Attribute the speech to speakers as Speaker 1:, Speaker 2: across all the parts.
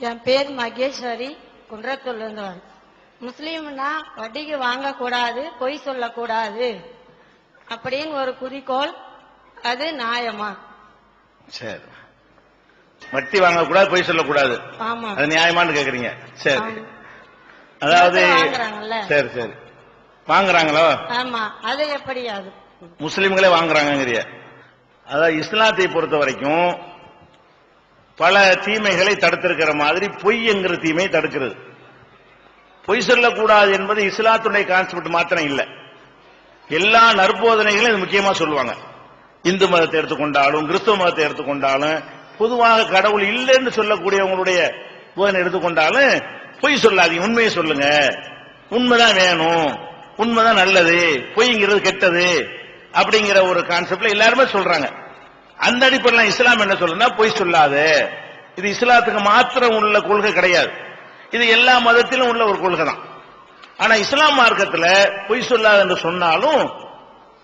Speaker 1: என் பேர் மகேஸ்வரி குன்றத்தூர்லேருந்து வரேன் முஸ்லீம்னா வட்டிக்கு வாங்கக்கூடாது பொய் சொல்லக்கூடாது அப்படின்னு ஒரு குறிக்கோள் அது நியாயமா?
Speaker 2: சரி. வட்டி வாங்கக்கூடாது பொய் சொல்லக்கூடாது.
Speaker 1: ஆமா.
Speaker 2: அது நியாயமான்னு கேக்குறீங்க. சரி. அதாவது சரி சரி. வாங்குறாங்களோ?
Speaker 1: ஆமா. அது எப்படி அது
Speaker 2: முஸ்லிம்களே வாங்குறாங்கங்கிறிய. அதாவது இஸ்லாத்தை பொறுத்த வரைக்கும் பல தீமைகளை தடுத்திருக்கிற மாதிரி பொய் என்கிற தீமையை தடுக்கிறது. பொய் சொல்லக்கூடாது என்பது இஸ்லாத்துடைய கான்செப்ட் மாத்திரம் இல்லை. எல்லா நற்போதனைகளும் இது முக்கியமா சொல்லுவாங்க. இந்து மதத்தை எடுத்துக்கொண்டாலும் கிறிஸ்துவ மதத்தை எடுத்துக்கொண்டாலும் பொதுவாக கடவுள் இல்லைன்னு சொல்லக்கூடியவங்களுடைய போதனை எடுத்துக்கொண்டாலும் பொய் சொல்லாதீங்க உண்மையை சொல்லுங்க. உண்மைதான் வேணும். உண்மைதான் நல்லது. பொய்ங்கிறது கெட்டது. அப்படிங்கிற ஒரு கான்செப்ட்ல எல்லாருமே சொல்றாங்க. அந்த அடிப்படையில் இஸ்லாம் என்ன சொல்லுன்னா பொய் சொல்லாது. இது இஸ்லாத்துக்கு மாத்திரம் உள்ள கொள்கை கிடையாது. இது எல்லா மதத்திலும் உள்ள ஒரு கொள்கை தான். ஆனா இஸ்லாம் மார்க்கத்துல பொய் சொல்லாது என்று சொன்னாலும்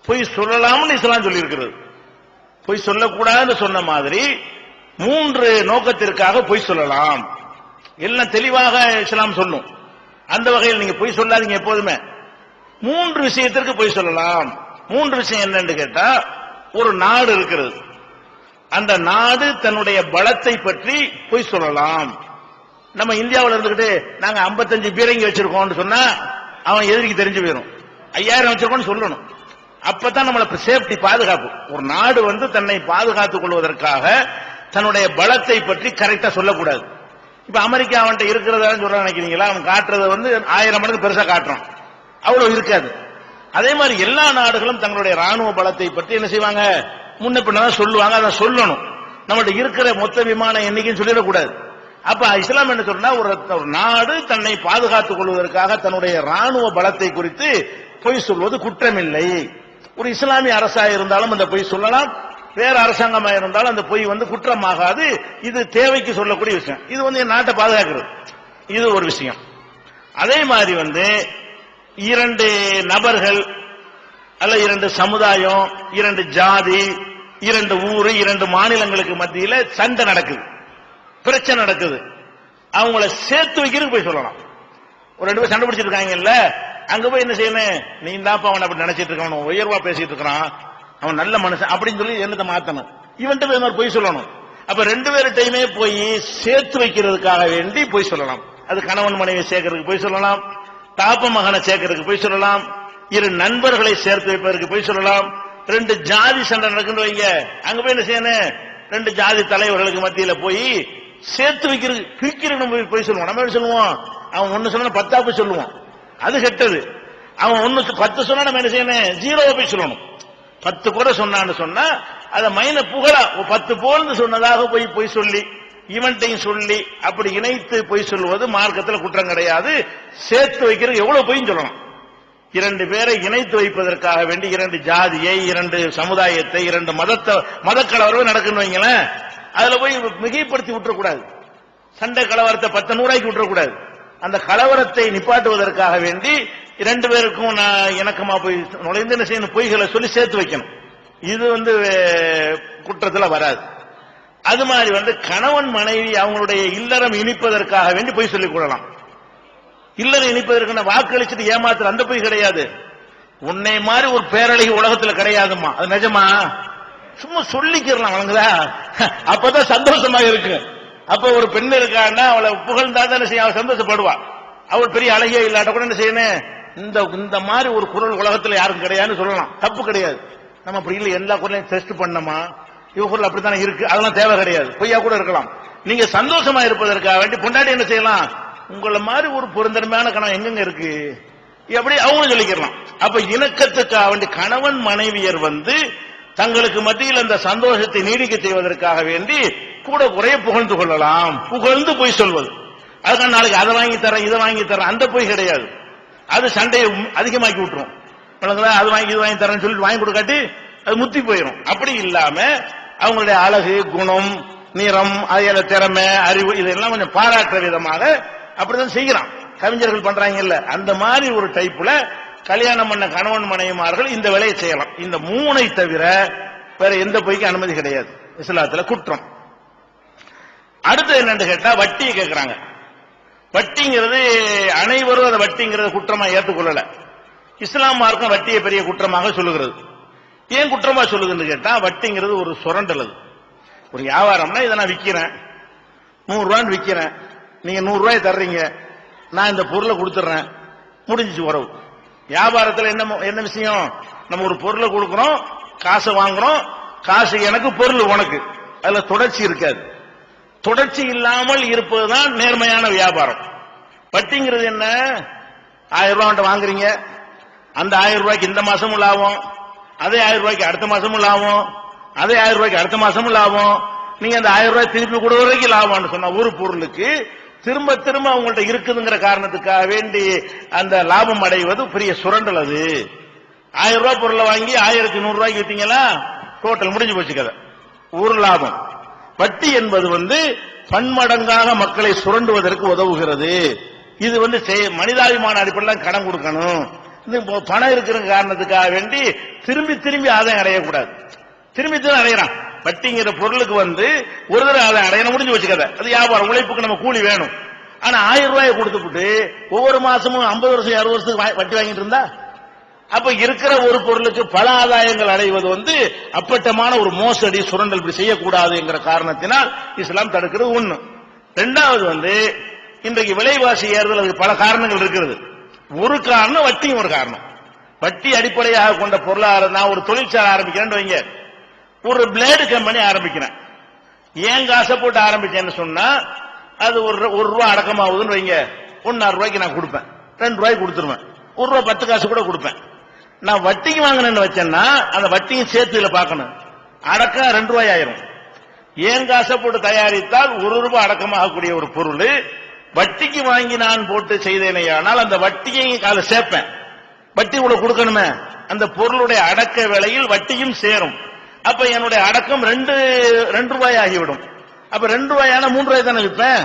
Speaker 2: பொய் சொல்லலாம்னு இஸ்லாம் சொல்லி இருக்கிறது பொய் சொல்லக்கூடாதுன்னு சொன்ன மாதிரி மூன்று நோக்கத்திற்காக பொய் சொல்லலாம். எல்லாம் தெளிவாக இஸ்லாம் சொல்லும். அந்த வகையில் நீங்க பொய் சொல்லாதீங்க எப்போதுமே. மூன்று விஷயத்திற்கு பொய் சொல்லலாம். மூன்று விஷயம் என்னன்னு கேட்டா ஒரு நாடு இருக்கிறது. அந்த நாடு தன்னுடைய பலத்தை பற்றி பொய் சொல்லலாம். நம்ம இந்தியாவுல இருந்துகிட்டு நாங்க 55 பீரங்கி வச்சிருக்கோம்னு சொன்னா அவன் எதிரிக்கு தெரிஞ்சு போயிடும் ஐயாயிரம் வச்சிருக்கோம்னு சொல்லணும். அப்பதான் நம்மள சேஃப்டி பாதுகாப்பு. ஒரு நாடு வந்து தன்னை பாதுகாத்துக் கொள்வதற்காக தன்னுடைய பலத்தை பற்றி கரெக்டா சொல்லக்கூடாது. இப்ப அமெரிக்கா அவன்கிட்ட இருக்கிறதா சொல்ற நினைக்கிறீங்களா? அவன் காட்டுறத வந்து ஆயிரம் மடங்கு பெருசா காட்டுறான். அவ்வளவு இருக்காது. அதே மாதிரி எல்லா நாடுகளும் தங்களுடைய ராணுவ பலத்தை பற்றி என்ன செய்வாங்க? முன்ன பின்னதான் சொல்லுவாங்க அதை சொல்லணும். நம்மகிட்ட இருக்கிற மொத்த விமான எண்ணிக்கைன்னு சொல்லிடக்கூடாது. அப்ப இஸ்லாம் என்ன சொல்றா ஒரு நாடு தன்னை பாதுகாத்துக் கொள்வதற்காக தன்னுடைய ராணுவ பலத்தை குறித்து பொய் சொல்வது குற்றமில்லை. ஒரு இஸ்லாமிய அரசாக இருந்தாலும் அந்த பொய் சொல்லலாம். வேற அரசாங்கமா இருந்தாலும் அந்த பொய் வந்து குற்றமாகாது. இது தேவைக்கு சொல்லக்கூடிய விஷயம். இது வந்து என் நாட்டை பாதுகாக்கிறது. இது ஒரு விஷயம். அதே மாதிரி வந்து இரண்டு நபர்கள் அல்ல இரண்டு சமுதாயம் இரண்டு ஜாதி இரண்டு ஊரு இரண்டு மாநிலங்களுக்கு மத்தியில சண்டை நடக்குது. பிரச்சனை நடக்குது. அவங்கள சேர்த்து வைக்கிறதுக்கு போய் சொல்லலாம். ஒரு ரெண்டு பேர் சண்டை பிடிச்சிட்டு இருக்காங்கல்ல அங்க போய் என்ன செய்யணும்? நீ தாப்பா அவன் அப்படி நினைச்சிட்டு இருக்கான் உயர்வா பேசிட்டு இருக்கிறான். அவன் நல்ல மனுஷன் அப்படின்னு சொல்லி என்னத்தை மாத்தணும். இவன்ட்டு போய் இன்னொரு பொய் சொல்லணும். அப்ப ரெண்டு பேர்கிட்டையுமே போய் சேர்த்து வைக்கிறதுக்காக வேண்டி பொய் சொல்லலாம். அது கணவன் மனைவி சேர்க்கறதுக்கு பொய் சொல்லலாம். தாப்ப மகனை சேர்க்கறதுக்கு பொய் சொல்லலாம். இரு நண்பர்களை சேர்த்து வைப்பதற்கு பொய் சொல்லலாம். ரெண்டு ஜாதி சண்டை நடக்குன்னு வைங்க. அங்க போய் என்ன செய்யணும்? ரெண்டு ஜாதி தலைவர்களுக்கு மத்தியில போய் சேர்த்து வைக்கிறது பிரிக்கிறது போய் சொல்லுவோம். நம்ம என்ன சொல்லுவோம்? அவன் ஒண்ணு சொன்னா பத்தா போய் சொல்லுவோம் அது கெட்டது. அவன் ஒண்ணு சொ- பத்து சொன்னா நம்ம என்ன செய்யணும்? ஜீரோவை போய் சொல்லணும். பத்து கூட சொன்னான்னு சொன்னா அதை மைன புகழா பத்து போல்னு சொன்னதாக போய் பொய் சொல்லி இவன்ட்டையும் சொல்லி அப்படி இணைத்து பொய் சொல்லுவது மார்க்கத்தில் குற்றம் கிடையாது. சேர்த்து வைக்கிறது எவ்வளவு பொய்யும் சொல்லணும். இரண்டு பேரை இணைத்து வைப்பதற்காக வேண்டி இரண்டு ஜாதியை இரண்டு சமுதாயத்தை இரண்டு மதத்தை மத கலவரம் நடக்குன்னு வைங்களேன். அதுல போய் மிகைப்படுத்தி விட்டுறக்கூடாது. சண்டை கலவரத்தை பத்து நூறாக்கி விட்டுறக்கூடாது. அந்த கலவரத்தை நிப்பாட்டுவதற்காக வேண்டி இரண்டு பேருக்கும் நான் இணக்கமா போய் நுழைந்து என்ன செய்யணும்? பொய்களை சொல்லி சேர்த்து வைக்கணும். இது வந்து குற்றத்தில் குற்றத்துல வராது. அது மாதிரி வந்து கணவன் மனைவி அவங்களுடைய இல்லறம் இனிப்பதற்காக வேண்டி பொய் சொல்லிக் கொள்ளலாம். இல்லறம் இனிப்பதற்கு வாக்களிச்சுட்டு ஏமாத்துற அந்த பொய் கிடையாது. உன்னை மாதிரி ஒரு பேரழகி உலகத்துல கிடையாதும்மா. அது நிஜமா? சும்மா சொல்லிக்கிறலாம் வழங்குதா அப்பதான் சந்தோஷமா இருக்கு. அப்ப ஒரு பெண் இருக்கான்னா அவளை புகழ்ந்தா தான் செய்ய அவள் சந்தோஷப்படுவா. அவள் பெரிய அழகியே இல்லாட்ட கூட என்ன செய்யணும்? இந்த இந்த மாதிரி ஒரு குரல் உலகத்துல யாரும் கிடையாதுன்னு சொல்லலாம். தப்பு கிடையாது. நம்ம அப்படி இல்லை. எல்லா குரலையும் டெஸ்ட் பண்ணமா? இவ குரல் அப்படித்தானே இருக்கு. அதெல்லாம் தேவை கிடையாது. பொய்யா கூட இருக்கலாம். நீங்க சந்தோஷமா இருப்பதற்காக வேண்டி பொண்டாட்டி என்ன செய்யலாம்? உங்களை மாதிரி ஒரு பொருந்தன்மையான கணவன் எங்கெங்க இருக்கு? எப்படி அவங்களும் சொல்லிக்கிறலாம். அப்ப இணக்கத்துக்காக வேண்டி கணவன் மனைவியர் வந்து தங்களுக்கு மத்தியில் அந்த சந்தோஷத்தை நீடிக்க செய்வதற்காக வேண்டி கூட குறைய புகழ்ந்து கொள்ளலாம். புகழ்ந்து போய் சொல்வது. அதுக்காக நாளைக்கு அதை வாங்கி தரேன் இதை வாங்கி தரேன் அந்த போய் கிடையாது. அது சண்டையை அதிகமாக்கி விட்டுரும். விளங்குதா? அது வாங்கி இது வாங்கி தரேன்னு சொல்லிட்டு வாங்கி கொடுக்காட்டி அது முத்தி போயிடும் அப்படி இல்லாம அவங்களுடைய அழகு குணம் நிறம் அதையில திறமை அறிவு இதெல்லாம் கொஞ்சம் பாராட்டுற விதமாக அப்படிதான் செய்கிறான். கவிஞர்கள் பண்றாங்கல்ல அந்த மாதிரி ஒரு டைப்ல கல்யாணம் பண்ண கணவன் மனைவிமார்கள் இந்த வேலையை செய்யலாம். இந்த மூனை தவிர வேற எந்த பொய்க்கு அனுமதி கிடையாது. இஸ்லாத்துல குற்றம். அடுத்து என்னன்னு கேட்டா வட்டியை கேட்கிறாங்க வட்டிங்கிறது அனைவரும் அதை வட்டிங்கிறது குற்றமா ஏற்றுக்கொள்ளல. இஸ்லாம் மார்க்கம் வட்டியை பெரிய குற்றமாக சொல்லுகிறது. ஏன் குற்றமா சொல்லுதுன்னு கேட்டா வட்டிங்கிறது ஒரு சுரண்டல் அது. ஒரு வியாபாரம்னா இதை நான் விற்கிறேன் நூறு ரூபான்னு நீங்க நூறு ரூபாய் தர்றீங்க. நான் இந்த பொருளை கொடுத்துட்றேன். முடிஞ்சிச்சு உறவு. வியாபாரத்தில் என்ன என்ன விஷயம்? நம்ம ஒரு பொருளை கொடுக்குறோம் காசை வாங்குறோம் காசு எனக்கு பொருள் உனக்கு. அதுல தொடர்ச்சி இருக்காது. தொடர்ச்சி இல்லாமல் இருப்பதுதான் நேர்மையான வியாபாரம். வட்டிங்கிறது என்ன? ஆயிரம் ரூபாய் வாங்குறீங்க. அந்த ஆயிரம் ரூபாய்க்கு இந்த மாசமும் லாபம். அதே ஆயிரம் ரூபாய்க்கு அடுத்த மாசமும் லாபம். அதே ஆயிரம் ரூபாய்க்கு அடுத்த மாசமும் லாபம். நீங்க அந்த ஆயிரம் ரூபாய் திருப்பி கொடுக்க வரைக்கும் லாபம்னு சொன்ன ஒரு பொருளுக்கு திரும்ப திரும்ப அவங்கள்ட்ட இருக்குதுங்கிற காரணத்துக்காக வேண்டி அந்த லாபம் அடைவது பெரிய சுரண்டல் அது. ஆயிரம் ரூபாய் பொருளை வாங்கி ஆயிரத்தி நூறு ரூபாய்க்கு வித்தீங்களா டோட்டல் முடிஞ்சு போச்சு கதை. ஒரு லாபம். வட்டி என்பது வந்து பன்மடங்காக மக்களை சுரண்டுவதற்கு உதவுகிறது. இது வந்து மனிதாபிமான அடிப்படையில் கடன் கொடுக்கணும். இது இப்போ பணம் இருக்கிற காரணத்துக்காக வேண்டி திரும்பி திரும்பி ஆதாயம் அடையக்கூடாது. திரும்பி திரும்பி அடையிறான். வட்டிங்கிற பொருளுக்கு வந்து ஒரு தடவை அதை அடையணும் முடிஞ்சு வச்சுக்கத அது வியாபாரம் உழைப்புக்கு நம்ம கூலி வேணும். ஆனா ஆயிரம் ரூபாயை கொடுத்துப்புட்டு ஒவ்வொரு மாசமும் ஐம்பது வருஷம் அறுபது வருஷத்துக்கு வட்டி வாங்கிட்டு இருந்தா? அப்ப இருக்கிற ஒரு பொருளுக்கு பல ஆதாயங்கள் அடைவது வந்து அப்பட்டமான ஒரு மோசடி சுரண்டல் இப்படி செய்யக்கூடாது என்கிற காரணத்தினால் இஸ்லாம் தடுக்கிறது ஒண்ணு. ரெண்டாவது வந்து இன்றைக்கு விலைவாசி ஏறுதல் அதுக்கு பல காரணங்கள் இருக்கிறது. ஒரு காரணம் வட்டியும் ஒரு காரணம். வட்டி அடிப்படையாக கொண்ட பொருளாதாரம் நான் ஒரு தொழிற்சாலை ஆரம்பிக்கிறேன்னு வைங்க. ஒரு பிளேடு கம்பெனி ஆரம்பிக்கிறேன். ஏன் காசை போட்டு ஆரம்பிச்சேன்னு சொன்னா அது ஒரு ஒரு ரூபா அடக்கமாகுதுன்னு வைங்க. ஒன்னாறு ரூபாய்க்கு நான் கொடுப்பேன். ரெண்டு ரூபாய்க்கு கொடுத்துருவேன். ஒரு ரூபா பத்து காசு கூட கொடுப்பேன். நான் வட்டிக்கு வாங்கினேன்னு வச்சேன்னா அந்த வட்டியும் சேர்த்து இதில் பார்க்கணும். அடக்கம் ரெண்டு ரூபாய் ஆயிரும். ஏன் காசை போட்டு தயாரித்தால் ஒரு ரூபாய் அடக்கமாகக்கூடிய ஒரு பொருள் வட்டிக்கு வாங்கி நான் போட்டு செய்தேனேயானால் அந்த வட்டியை அதுல சேர்ப்பேன். வட்டி இவ்வளவு கொடுக்கணுமே. அந்த பொருளுடைய அடக்க விலையில் வட்டியும் சேரும். அப்ப என்னுடைய அடக்கம் ரெண்டு ரெண்டு ரூபாய் ஆகிவிடும் அப்ப ரெண்டு ரூபாயான மூன்று ரூபாய் தானே விற்பேன்?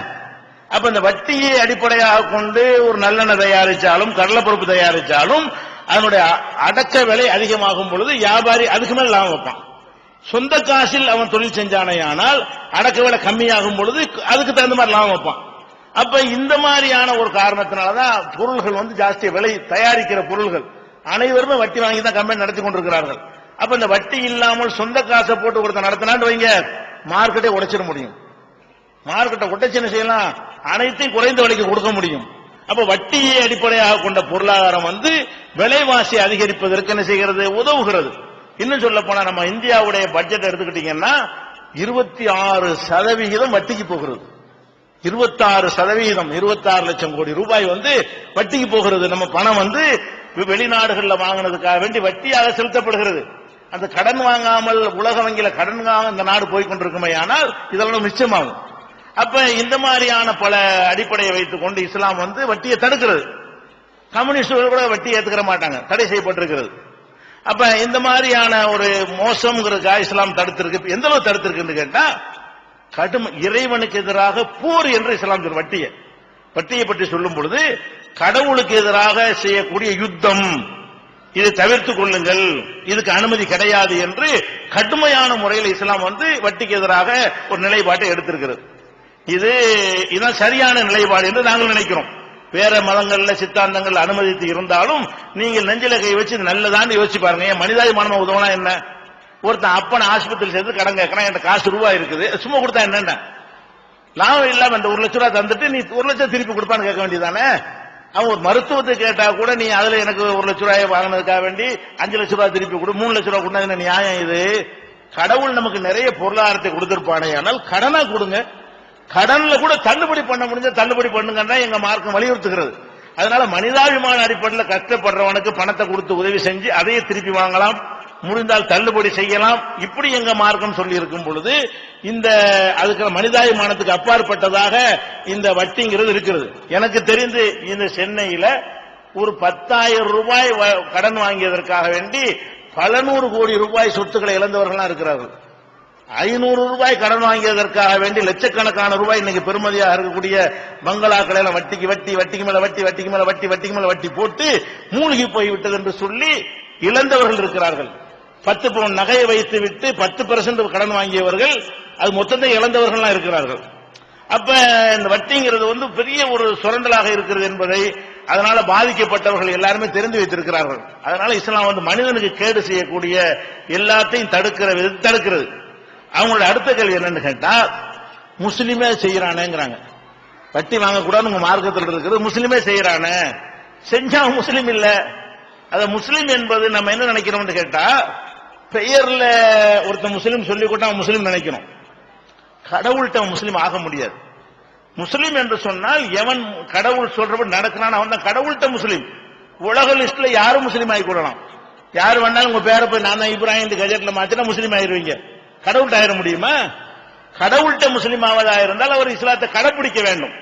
Speaker 2: அப்ப இந்த வட்டியை அடிப்படையாக கொண்டு ஒரு நல்லெண்ணெய் தயாரிச்சாலும் கடலைப்பருப்பு தயாரிச்சாலும் அதனுடைய அடக்க விலை அதிகமாகும் பொழுது வியாபாரி அதுக்கு மேல் லாபம் வைப்பான். சொந்த காசில் அவன் தொழில் செஞ்சானேயானால் அடக்க விலை கம்மியாகும் பொழுது அதுக்கு தகுந்த மாதிரி லாபம் வைப்பான். அப்ப இந்த மாதிரியான ஒரு காரணத்தினாலதான் பொருள்கள் வந்து ஜாஸ்தி விலை தயாரிக்கிற பொருள்கள் அனைவருமே வட்டி வாங்கி தான் கம்பெனி நடத்தி கொண்டிருக்கிறார்கள். அப்ப இந்த வட்டி இல்லாமல் சொந்த காசை போட்டு ஒருத்தர் நடத்தினான்னு வைங்க. மார்க்கெட்டை உடைச்சிட முடியும். மார்க்கெட்டை உடைச்சு என்ன செய்யலாம்? அனைத்தையும் குறைந்த விலைக்கு கொடுக்க முடியும். அப்ப வட்டியை அடிப்படையாக கொண்ட பொருளாதாரம் வந்து விலைவாசி அதிகரிப்பதற்கு என்ன செய்கிறது? உதவுகிறது. இன்னும் சொல்ல போனா நம்ம இந்தியாவுடைய பட்ஜெட் எடுத்துக்கிட்டீங்கன்னா இருபத்தி ஆறு சதவிகிதம் வட்டிக்கு போகிறது. இருபத்தாறு சதவிகிதம் இருபத்தாறு லட்சம் கோடி ரூபாய் வந்து வட்டிக்கு போகிறது. நம்ம பணம் வந்து வெளிநாடுகளில் வாங்கினதுக்காக வேண்டி வட்டியாக செலுத்தப்படுகிறது. அந்த கடன் வாங்காமல் உலக வங்கியில கடன் வாங்க இந்த நாடு போய் கொண்டிருக்குமே ஆனால் இதெல்லாம் மிச்சமாகும் அப்ப இந்த மாதிரியான பல அடிப்படையை வைத்துக் கொண்டு இஸ்லாம் வந்து வட்டியை தடுக்கிறது. கம்யூனிஸ்டுகள் கூட வட்டி ஏத்துக்கிற மாட்டாங்க. தடை செய்யப்பட்டிருக்கிறது. அப்ப இந்த மாதிரியான ஒரு மோசம்ங்கிறதுக்கா இஸ்லாம் தடுத்திருக்கு. எந்த அளவு தடுத்திருக்குன்னு கேட்டா கடும் இறைவனுக்கு எதிராக போர் என்று இஸ்லாம் சொல்லும் வட்டியை. வட்டியை பற்றி சொல்லும் பொழுது கடவுளுக்கு எதிராக செய்யக்கூடிய யுத்தம். இதை தவிர்த்து கொள்ளுங்கள். இதுக்கு அனுமதி கிடையாது என்று கடுமையான முறையில் இஸ்லாம் வந்து வட்டிக்கு எதிராக ஒரு நிலைப்பாட்டை எடுத்திருக்கிறது. இது இதுதான் சரியான நிலைப்பாடு என்று நாங்கள் நினைக்கிறோம். வேற மதங்கள்ல சித்தாந்தங்கள் அனுமதித்து இருந்தாலும் நீங்கள் நெஞ்சில கை வச்சு நல்லதான்னு யோசிச்சு பாருங்க. ஏன் மனிதாபிமானமா உதவனா என்ன? ஒருத்தன் அப்பனை ஆஸ்பத்திரி சேர்த்து கடன் கேட்கறான் என்கிட்ட காசு ரூபாய் இருக்குது சும்மா கொடுத்தா என்னென்ன? லாபம் இல்லாம இந்த ஒரு லட்ச ரூபாய் தந்துட்டு நீ ஒரு லட்சம் திருப்பி கொடுப்பான்னு கேட்க வேண்டியதானே அவன் ஒரு மருத்துவத்தை கேட்டா கூட நீ அதுல எனக்கு ஒரு லட்ச ரூபாயை வாங்கினதுக்காக வேண்டி அஞ்சு லட்ச ரூபாய் திருப்பி கொடு மூணு லட்ச ரூபாய் கொடுத்தா என்ன நியாயம் இது? கடவுள் நமக்கு நிறைய பொருளாதாரத்தை கொடுத்திருப்பானே ஆனால் கடனா கொடுங்க. கடன்ல கூட தள்ளுபடி பண்ண முடிஞ்ச தள்ளுபடி பண்ணுங்கன்னா எங்க மார்க்கம் வலியுறுத்துகிறது. அதனால மனிதாபிமான அடிப்படையில் கஷ்டப்படுறவனுக்கு பணத்தை கொடுத்து உதவி செஞ்சு அதையே திருப்பி வாங்கலாம். முடிந்தால் தள்ளுபடி செய்யலாம். இப்படி எங்க மார்க்கம் சொல்லி இருக்கும் பொழுது இந்த அதுக்கு மனிதாபிமானத்துக்கு அப்பாற்பட்டதாக இந்த வட்டிங்கிறது இருக்கிறது. எனக்கு தெரிந்து இந்த சென்னையில ஒரு பத்தாயிரம் ரூபாய் வ- கடன் வாங்கியதற்காக வேண்டி பல நூறு கோடி ரூபாய் சொத்துக்களை இழந்தவர்களா இருக்கிறார்கள். ஐநூறு ரூபாய் கடன் வாங்கியதற்காக வேண்டி லட்சக்கணக்கான ரூபாய் இன்னைக்கு பெருமதியாக இருக்கக்கூடிய பங்களாக்களை எல்லாம் வட்டிக்கு வட்டி வட்டிக்கு மேல வட்டி வட்டிக்கு மேல வட்டி வட்டிக்கு மேல வட்டி போட்டு மூழ்கி போய்விட்டது என்று சொல்லி இழந்தவர்கள் இருக்கிறார்கள். பத்து பவுன் நகையை வைத்து விட்டு பத்து பெர்சன்ட் கடன் வாங்கியவர்கள் அது மொத்தத்தை இழந்தவர்கள்லாம் இருக்கிறார்கள். அப்ப இந்த வட்டிங்கிறது வந்து பெரிய ஒரு சுரண்டலாக இருக்கிறது என்பதை அதனால பாதிக்கப்பட்டவர்கள் எல்லாருமே தெரிந்து வைத்திருக்கிறார்கள். அதனால இஸ்லாம் வந்து மனிதனுக்கு கேடு செய்யக்கூடிய எல்லாத்தையும் தடுக்கிற விதத்தை தடுக்கிறது. அவங்களோட அடுத்த கேள்வி என்னன்னு கேட்டா முஸ்லீமே செய்யறானேங்கிறாங்க. வட்டி வாங்கக்கூடாது உங்க மார்க்கத்தில் இருக்கிறது முஸ்லீமே செய்யறானே. செஞ்சா முஸ்லீம் இல்ல. அத முஸ்லீம் என்பது நம்ம என்ன நினைக்கிறோம்னு கேட்டா பெயர்ல ஒருத்தன் முஸ்லீம் சொல்லி கூட முஸ்லீம் நினைக்கணும். கடவுள்கிட்ட முஸ்லீம் ஆக முடியாது. முஸ்லீம் என்று சொன்னால் எவன் கடவுள் சொல்றபடி நடக்கிறான் அவன் தான் கடவுள்கிட்ட முஸ்லீம். உலக லிஸ்ட்ல யாரும் முஸ்லீம் ஆகி கொள்ளலாம் யார் வேணாலும் உங்க பேரை போய் நான் தான் இப்ராஹிம் கஜெட்ல மாத்தினா முஸ்லீம் ஆயிருவீங்க. கடவுள்கிட்ட ஆயிட முடியுமா? கடவுள்கிட்ட முஸ்லீம் ஆவதா இருந்தால் அவர் இஸ்லாத்தை கடைபிடிக்க வேண்டும்.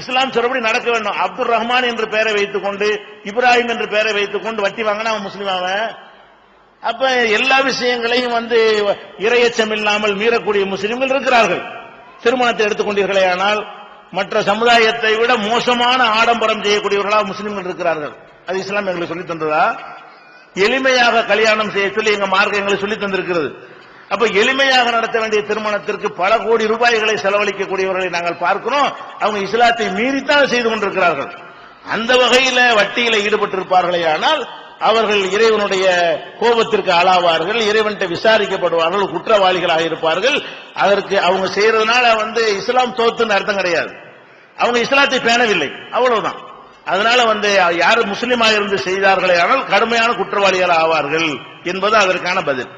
Speaker 2: இஸ்லாம் சொல்றபடி நடக்க வேண்டும். அப்துல் ரஹ்மான் என்று பெயரை வைத்துக் கொண்டு இப்ராஹிம் என்று பெயரை வைத்துக் கொண்டு வட்டி வாங்கினா அவன் முஸ்லீம் ஆவன் அப்ப எல்லா விஷயங்களையும் வந்து இரையச்சம் இல்லாமல் மீறக்கூடிய முஸ்லிம்கள் இருக்கிறார்கள். திருமணத்தை எடுத்துக்கொண்டீர்களே ஆனால் மற்ற சமுதாயத்தை விட மோசமான ஆடம்பரம் செய்யக்கூடியவர்களா முஸ்லிம்கள் இருக்கிறார்கள். அது இஸ்லாம் எங்களுக்கு சொல்லி தந்ததா? எளிமையாக கல்யாணம் செய்ய சொல்லி எங்க மார்க்கம் எங்களுக்கு சொல்லி தந்திருக்கிறது. அப்ப எளிமையாக நடத்த வேண்டிய திருமணத்திற்கு பல கோடி ரூபாய்களை செலவழிக்கக்கூடியவர்களை நாங்கள் பார்க்கிறோம். அவங்க இஸ்லாத்தை மீறித்தான் செய்து கொண்டிருக்கிறார்கள். அந்த வகையில வட்டியில ஈடுபட்டிருப்பார்களே ஆனால் அவர்கள் இறைவனுடைய கோபத்திற்கு ஆளாவார்கள் இறைவன்கிட்ட விசாரிக்கப்படுவார்கள் குற்றவாளிகளாக இருப்பார்கள். அதற்கு அவங்க செய்யறதுனால வந்து இஸ்லாம் தோத்துன்னு அர்த்தம் கிடையாது. அவங்க இஸ்லாத்தை பேணவில்லை. அவ்வளவுதான். அதனால வந்து யார் முஸ்லீமாக இருந்து செய்தார்களே ஆனால் கடுமையான குற்றவாளிகள் ஆவார்கள் என்பது அதற்கான பதில்.